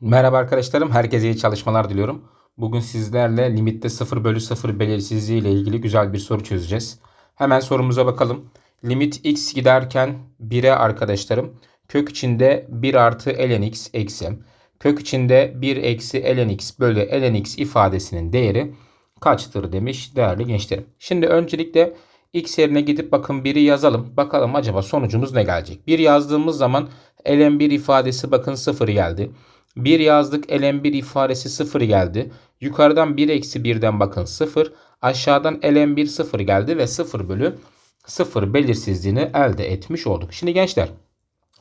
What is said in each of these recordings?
Merhaba arkadaşlarım, herkese iyi çalışmalar diliyorum. Bugün sizlerle limitte 0 bölü 0 belirsizliği ile ilgili güzel bir soru çözeceğiz. Hemen sorumuza bakalım. Limit x giderken 1'e arkadaşlarım kök içinde 1 artı ln x eksi kök içinde 1 eksi ln x bölü ln x ifadesinin değeri kaçtır demiş değerli gençlerim. Şimdi öncelikle x yerine gidip bakın 1'i yazalım. Bakalım acaba sonucumuz ne gelecek? 1 yazdığımız zaman ln1 ifadesi bakın 0 geldi. 1 yazdık ln1 ifadesi 0 geldi. Yukarıdan 1 eksi 1'den bakın 0. Aşağıdan ln1 0 geldi ve 0 bölü 0 belirsizliğini elde etmiş olduk. Şimdi gençler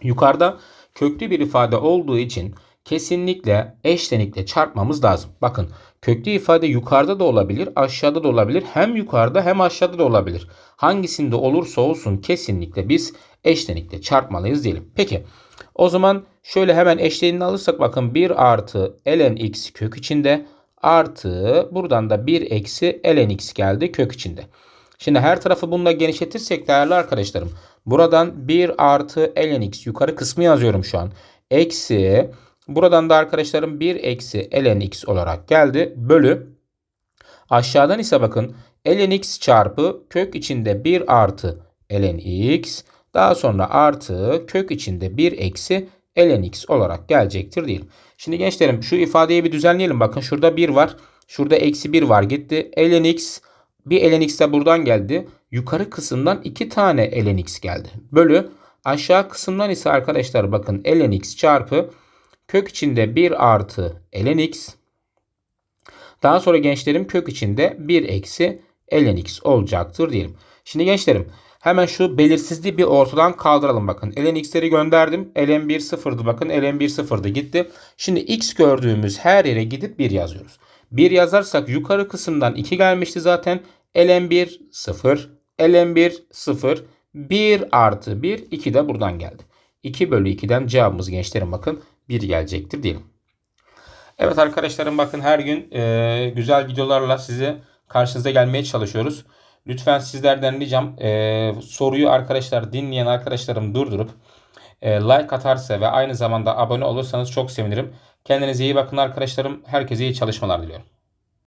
yukarıda köklü bir ifade olduğu için kesinlikle eşlenikle çarpmamız lazım. Bakın köklü ifade yukarıda da olabilir aşağıda da olabilir. Hem yukarıda hem aşağıda da olabilir. Hangisinde olursa olsun kesinlikle biz eşlenikle çarpmalıyız diyelim. Peki o zaman şöyle hemen eşleğini alırsak bakın 1 artı ln x kök içinde artı buradan da 1 eksi ln x geldi kök içinde. Şimdi her tarafı bununla genişletirsek değerli arkadaşlarım buradan 1 artı ln x yukarı kısmı yazıyorum şu an. Eksi buradan da arkadaşlarım 1 eksi ln x olarak geldi bölü aşağıdan ise bakın ln x çarpı kök içinde 1 artı ln x daha sonra artı kök içinde 1 eksi ln x olarak gelecektir diyelim. Şimdi gençlerim şu ifadeyi bir düzenleyelim. Bakın şurada 1 var. Şurada eksi 1 var gitti. ln x bir ln x de buradan geldi. Yukarı kısımdan 2 tane ln x geldi. Bölü aşağı kısımdan ise arkadaşlar bakın ln x çarpı kök içinde 1 artı ln x. Daha sonra gençlerim kök içinde 1 eksi ln x olacaktır diyelim. Şimdi gençlerim Hemen şu belirsizliği bir ortadan kaldıralım bakın. ln x'leri gönderdim. ln 1 sıfırdı bakın. ln 1 sıfırdı gitti. Şimdi x gördüğümüz her yere gidip 1 yazıyoruz. 1 yazarsak yukarı kısımdan 2 gelmişti zaten. ln 1 0. ln 1 0. 1 artı 1 2 de buradan geldi. 2 bölü 2'den cevabımız gençlerim bakın 1 gelecektir diyelim. Evet arkadaşlarım bakın her gün e, güzel videolarla size karşınıza gelmeye çalışıyoruz. Lütfen sizlerden ricam e, soruyu arkadaşlar dinleyen arkadaşlarım durdurup e, like atarsa ve aynı zamanda abone olursanız çok sevinirim. Kendinize iyi bakın arkadaşlarım. Herkese iyi çalışmalar diliyorum.